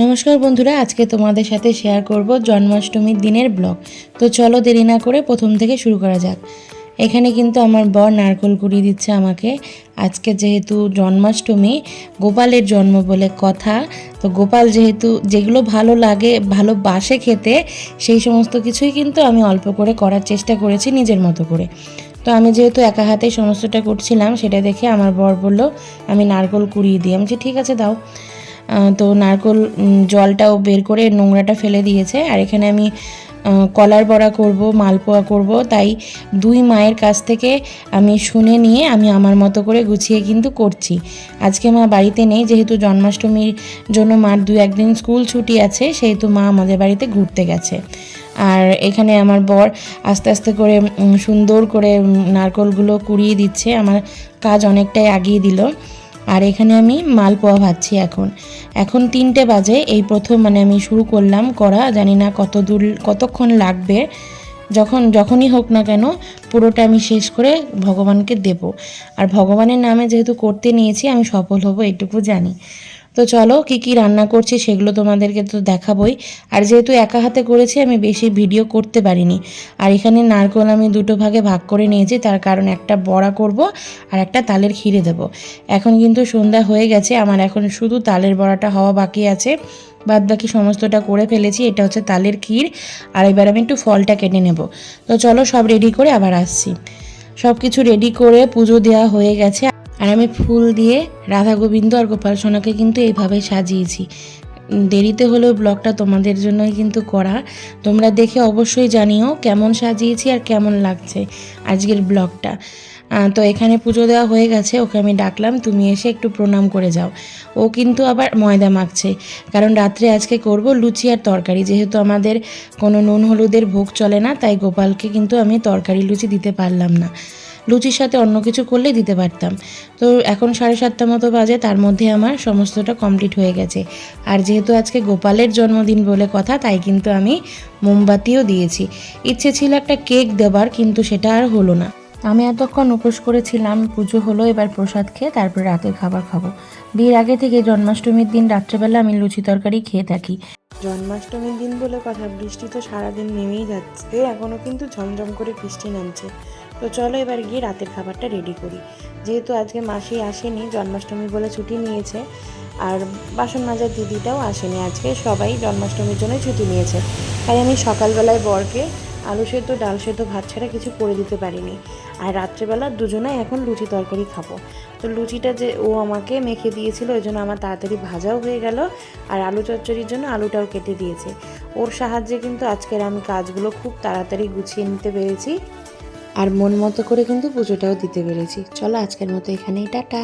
নমস্কার বন্ধুরা, আজকে তোমাদের সাথে শেয়ার করব জন্মাষ্টমীর দিনের ব্লগ তো চলো দেরি না করে প্রথম থেকে শুরু করা যাক। এখানে কিন্তু আমার বর নারকল কুড়িয়ে দিচ্ছে আমাকে। আজকে যেহেতু জন্মাষ্টমী, গোপালের জন্ম বলে কথা, তো গোপাল যেহেতু যেগুলো ভালো লাগে ভালোবাসে খেতে, সেই সমস্ত কিছুই কিন্তু আমি অল্প করে করার চেষ্টা করেছি নিজের মতো করে। তো আমি যেহেতু একা হাতে সমস্তটা করছিলাম, সেটা দেখে আমার বর বলল, আমি নারকল কুড়িয়ে দিই। আমি ঠিক আছে, দাও। তো নারকল জলটাও বের করে নোংরাটা ফেলে দিয়েছে। আর এখানে আমি কলার বড়া করব, মালপোয়া করব। তাই দুই মায়ের কাছ থেকে আমি শুনে নিয়ে আমি আমার মতো করে গুছিয়ে কিন্তু করছি। আজকে মা বাড়িতে নেই, যেহেতু জন্মাষ্টমীর জন্য মার দু একদিন স্কুল ছুটি আছে, সেহেতু মা আমাদের বাড়িতে ঘুরতে গেছে। আর এখানে আমার বর আস্তে আস্তে করে সুন্দর করে নারকলগুলো কুড়িয়ে দিচ্ছে। আমার কাজ অনেকটাই আগিয়ে দিল। আর এখানে আমি মালপোয়া ভাজছি এখন। এখন তিনটে বাজে, এই প্রথম মানে আমি শুরু করলাম করা, জানি না কত দূর, কতক্ষণ লাগবে। যখন, যখনই হোক না কেন, পুরোটা আমি শেষ করে ভগবানকে দেব। আর ভগবানের নামে যেহেতু করতে নিয়েছি, আমি সফল হব এটুকু জানি। তো চলো কি কি রান্না করছি সেগুলো তোমাদেরকে তো দেখাবই। আর যেহেতু একা হাতে করেছি, আমি বেশি ভিডিও করতে পারিনি। আর এখানে নারকোল আমি দুটো ভাগে ভাগ করে নিয়েছি, তার কারণ একটা বড়া করব আর একটা তালের ক্ষীরে দেব। এখন কিন্তু সন্ধ্যা হয়ে গেছে, আমার এখন শুধু তালের বড়াটা হওয়া বাকি আছে। বাদ বাকি সমস্তটা করে ফেলেছি, এটা হচ্ছে তালের ক্ষীর। আর এবার আমি একটু ফলটা কেটে নেব। তো চলো সব রেডি করে আবার আসছি। সব কিছু রেডি করে পুজো দেওয়া হয়ে গেছে। আর আমি ফুল দিয়ে রাধা গোবিন্দ আর গোপাল সোনাকে কিন্তু এইভাবে সাজিয়েছি। দেরিতে হলেও ব্লগটা তোমাদের জন্যই কিন্তু করা। তোমরা দেখে অবশ্যই জানিও কেমন সাজিয়েছি আর কেমন লাগছে আজকের ব্লগটা। তো এখানে পুজো দেওয়া হয়ে গেছে, ওকে আমি ডাকলাম, তুমি এসে একটু প্রণাম করে যাও। ও কিন্তু আবার ময়দা মাখছে, কারণ রাত্রে আজকে করব লুচি আর তরকারি। যেহেতু আমাদের কোনো নুন হলুদের ভোগ চলে না, তাই গোপালকে কিন্তু আমি তরকারি লুচি দিতে পারলাম না। লুচির সাথে অন্য কিছু করলে দিতে পারতাম। তো এখন সাড়ে সাতটা মতো বাজে, তার মধ্যে আমার সমস্তটা কমপ্লিট হয়ে গেছে। আর যেহেতু আজকে গোপালের জন্মদিন বলে কথা, তাই কিন্তু আমি মোমবাতিও দিয়েছি। ইচ্ছে ছিল একটা কেক দেবার, কিন্তু সেটা আর হলো না। আমি এতক্ষণ উপোস করেছিলাম, পুজো হলো, এবার প্রসাদ খেয়ে তারপর রাতের খাবার খাব। বিয়ের আগে থেকে জন্মাষ্টমীর দিন রাত্রেবেলা আমি লুচি তরকারি খেয়ে থাকি। জন্মাষ্টমীর দিন বলে কথা, বৃষ্টি তো সারাদিন নেমেই যাচ্ছে এখনও কিন্তু ঝমঝম করে বৃষ্টি নামছে। তো চলো এবার গিয়ে রাতের খাবারটা রেডি করি। যেহেতু আজকে মাসি আসেনি, জন্মাষ্টমী বলে ছুটি নিয়েছে, আর বাসন মাজার দিদিটাও আসেনি। আজকে সবাই জন্মাষ্টমীর জন্য ছুটি নিয়েছে। তাই আমি সকালবেলায় বরকে আলু সেদ্ধ, ডাল সেদ্ধ, ভাত ছাড়া কিছু করে দিতে পারিনি। আর রাত্রেবেলা দুজনাই এখন লুচি তরকারি খাব। তো লুচিটা যে ও আমাকে মেখে দিয়েছিল, ওই জন্য আমার তাড়াতাড়ি ভাজাও হয়ে গেল, আর আলু চচ্চড়ির জন্য আলুটাও কেটে দিয়েছে। ওর সাহায্যে কিন্তু আজকের আমি কাজগুলো খুব তাড়াতাড়ি গুছিয়ে নিতে পেরেছি। আর মন মতো করে কিন্তু পুজোটাও দিতে পেরেছি। চলো আজকের মতো এখানেই টাটা।